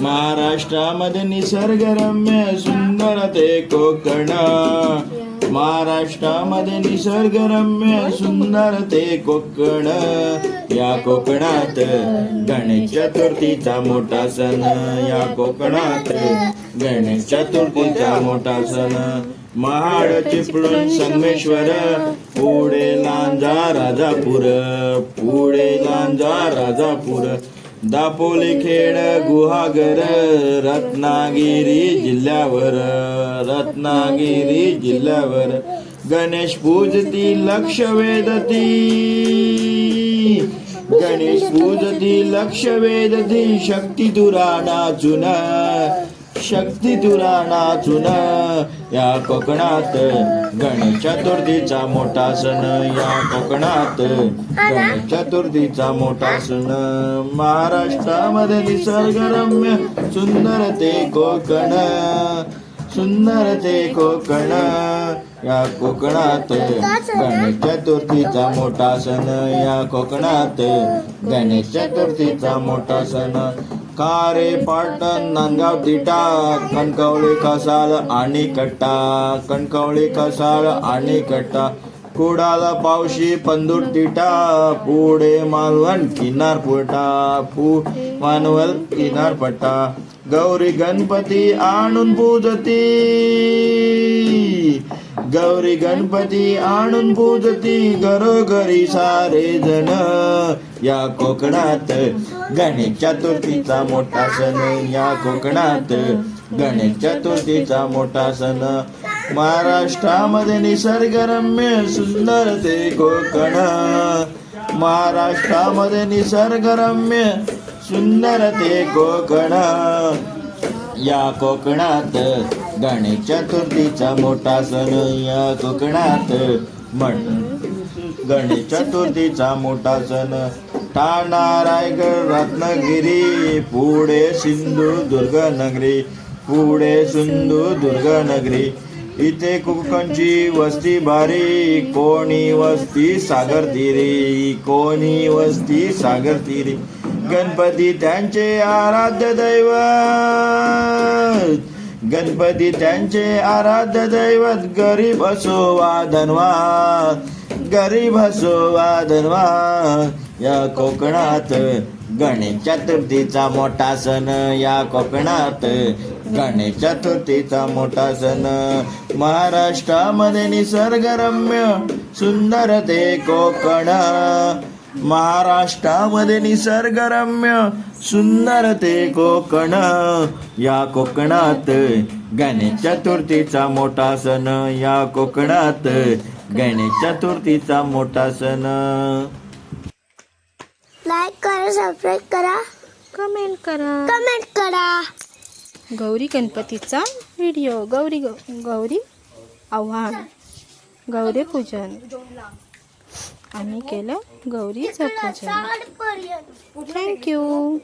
महाराष्ट्रामध्ये निसर्गरम्य सुंदर ते कोकण. महाराष्ट्रामध्ये निसर्गरम्य सुंदर ते कोकण. या कोकणात गणेश चतुर्थीचा मोठा सण. या कोकणात गणेश चतुर्थीचा मोठा सण. महाड चिपळूण संगमेश्वर पुढे लांजा राजापूर. पुढे लांजा राजापूर. दापोली खेड गुहागर रत्नागिरी जिल्ह्यावर रत्नागिरी जिल्ह्यावर. गणेश पूजती लक्ष वेदती गणेश पूजती लक्ष वेदती शक्ती तुरा नाचून शक्ती तुरा नाचून या कोकणात गणेश चतुर्थीचा मोठा सण या कोकणात गणेश चतुर्थीचा मोठा सण. महाराष्ट्रामध्ये निसर्गरम्य सुंदर ते कोकण सुंदर ते कोकण. या कोकणात गणेश चतुर्थीचा मोठा सण या कोकणात गणेश चतुर्थीचा मोठा सण. कारे पाटण नांदगाव तिटा कणकवली कसाळ आणि कट्टा कणकवली कसाळ आणि कट्टा. कुडाला पावशी पंदूर तिटा पुढे मालवण किनारपट्टा पु मानवल किनारपट्टा. गौरी गणपती आणून पूजती. गौरी गणपती आणून पूजती. घरोघरी सारे जण. या कोकणात गणेश चतुर्थीचा मोठा सण. या कोकणात गणेश चतुर्थीचा मोठा सण. महाराष्ट्रामध्ये निसर्गरम्य सुंदर ते कोकण. महाराष्ट्रामध्ये निसर्गरम्य सुंदर ते कोकण या कोकणात गणेश चतुर्थीचा मोठा सण. या कोकणात म्हण. गणेश चतुर्थीचा मोठा सण. ठाणा रायगड रत्नागिरी. पुढे सिंधुदुर्ग नगरी. पुढे सिंधुदुर्ग नगरी. इथे कोकणची वस्ती भारी. कोणी वस्ती सागर तिरी. कोणी वस्ती सागर तिरी. गणपती त्यांचे आराध्य दैवत. गणपती त्यांचे आराध्य दैवत गरीब असो वा धनवा. गरीब असो वा धनवा. या कोकणात गणेश चतुर्थीचा मोठा सण या कोकणात गणेश चतुर्थीचा मोठा सण. महाराष्ट्रामध्ये निसर्गरम्य सुंदर ते कोकण. महाराष्ट्रामध्ये निसर्गरम्य सुंदर ते कोकण. या कोकणात गणेश चतुर्थीचा मोठा सण. या कोकणात गणेश चतुर्थीचा मोठा सण. लाईक करा सबस्क्राईब करा. कमेंट करा. कमेंट करा. गौरी गणपतीचा व्हिडिओ. गौरी गौ- गौरी आव्हान. गौरी पूजन. आम्ही केलं पूजन थँक्यू